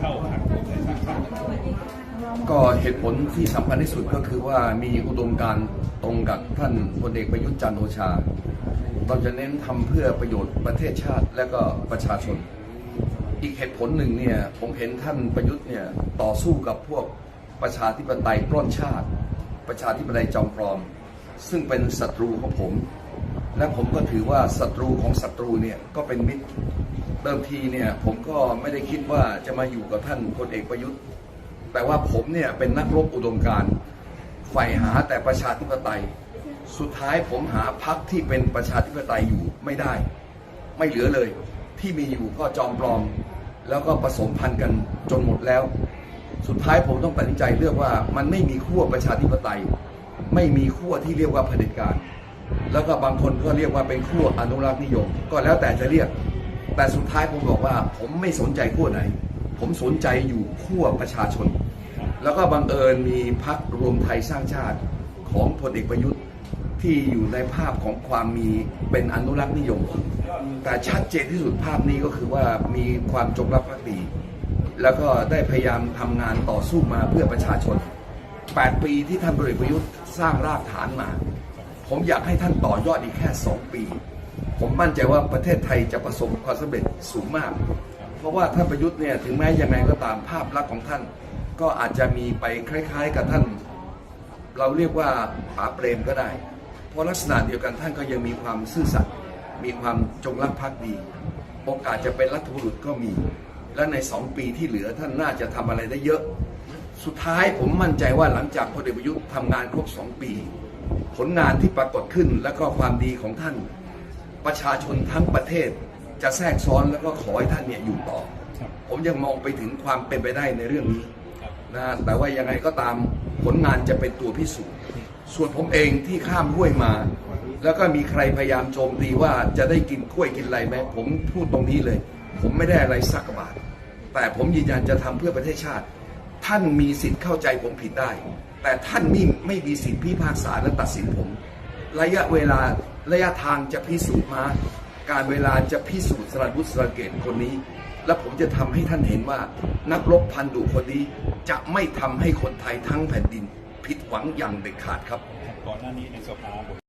เข้าพรรครวมไทยสร้างชาติก็เหตุผลที่สำคัญที่สุดก็คือว่ามีอุดมการตรงกับท่านพลเอกประยุทธ์จันทร์โอชา เราจะเน้นทำเพื่อประโยชน์ประเทศชาติและก็ประชาชน อีกเหตุผลหนึ่งเนี่ยผมเห็นท่านประยุทธ์เนี่ยต่อสู้กับพวกประชาธิปไตยปล้นชาติ ประชาธิปไตยจอมปลอม ซึ่งเป็นศัตรูของผม และผมก็ถือว่าศัตรูของศัตรูเนี่ยก็เป็นมิตร เดิมทีเนี่ยผมก็ไม่ได้คิดว่าจะมาอยู่กับท่านพลเอกประยุทธ์ แต่ว่าผมเนี่ยเป็นนักรบอุดมการใฝ่หาแต่ประชาธิปไตย สุดท้ายผมหาพักที่เป็นประชาธิปไตยอยู่ไม่ได้ ไม่เหลือเลย ที่มีอยู่ก็จอมปลอม แล้วก็ผสมพันธุ์กันจนหมดแล้ว สุดท้ายผมต้องตัดสินใจเลือกว่ามันไม่มีขั้วประชาธิปไตย ไม่มีขั้วที่เรียกว่าเผด็จการแล้วก็บางคนก็เรียกว่าเป็นขั้วอนุรักษ์นิยม ก็แล้วแต่จะเรียก แต่สุดท้ายผมบอกว่า ผมไม่สนใจขั้วไหน ผมสนใจอยู่ขั้วประชาชน แล้วก็บังเอิญมีพักรวมไทยสร้างชาติของพลเอกประยุทธ์ที่อยู่ในภาพของความมีเป็นอนุรักษ์นิยม แต่ชัดเจนที่สุดภาพนี้ก็คือว่ามีความจงรักภักดี แล้วก็ได้พยายามทำงานต่อสู้มาเพื่อประชาชน 8 ปีที่ท่านพลเอกประยุทธ์สร้างรากฐานมา ผมอยากให้ท่านต่อยอดอีกแค่ 2 ปี ผมมั่นใจว่าประเทศไทยจะประสบความสำเร็จสูงมาก เพราะว่าท่านประยุทธ์เนี่ยถึงแม้ยังไงก็ตามภาพลักษณ์ของท่าน ก็อาจจะมีไปคล้าย ๆ กับท่าน เราเรียกว่าป๋าเปรมก็ได้ เพราะลักษณะเดียวกันท่านก็ยังมีความซื่อสัตย์มีความจงรักภักดี โอกาสจะเป็นรัฐบุรุษก็มี และในสองปีที่เหลือท่านน่าจะทำอะไรได้เยอะ สุดท้ายผมมั่นใจว่าหลังจากพลเอกประยุทธ์ทำงานครบสองปี ผลงานที่ปรากฏขึ้นและก็ความดีของท่าน ประชาชนทั้งประเทศจะแทรกซ้อนแล้วก็ขอให้ท่านเนี่ยอยู่ต่อ ผมยังมองไปถึงความเป็นไปได้ในเรื่องนี้นะแต่ว่ายังไงก็ตามผลงานจะเป็นตัวพิสูจน์ ส่วนผมเองที่ข้ามห้วยมา แล้วก็มีใครพยายามโจมตีว่าจะได้กินกล้วยกินอะไรไหมผมพูดตรงนี้เลย ผมไม่ได้อะไรสักกระบาท แต่ผมยืนยันจะทำเพื่อประเทศชาติ ท่านมีสิทธิ์เข้าใจผมผิดได้ แต่ท่านไม่ไม่มีสิทธิ์พิพากษาและตัดสินผม ระยะเวลาระยะทางจะพิสูจน์มา การเวลาจะพิสูจน์สราวุฒิสระเกตคนนี้ และผมจะทำให้ท่านเห็นว่า นักรบพันดุคนนี้จะไม่ทำให้คนไทยทั้งแผ่นดิน ผิดหวังอย่างเด็ดขาดครับก่อนหน้านี้ในสภา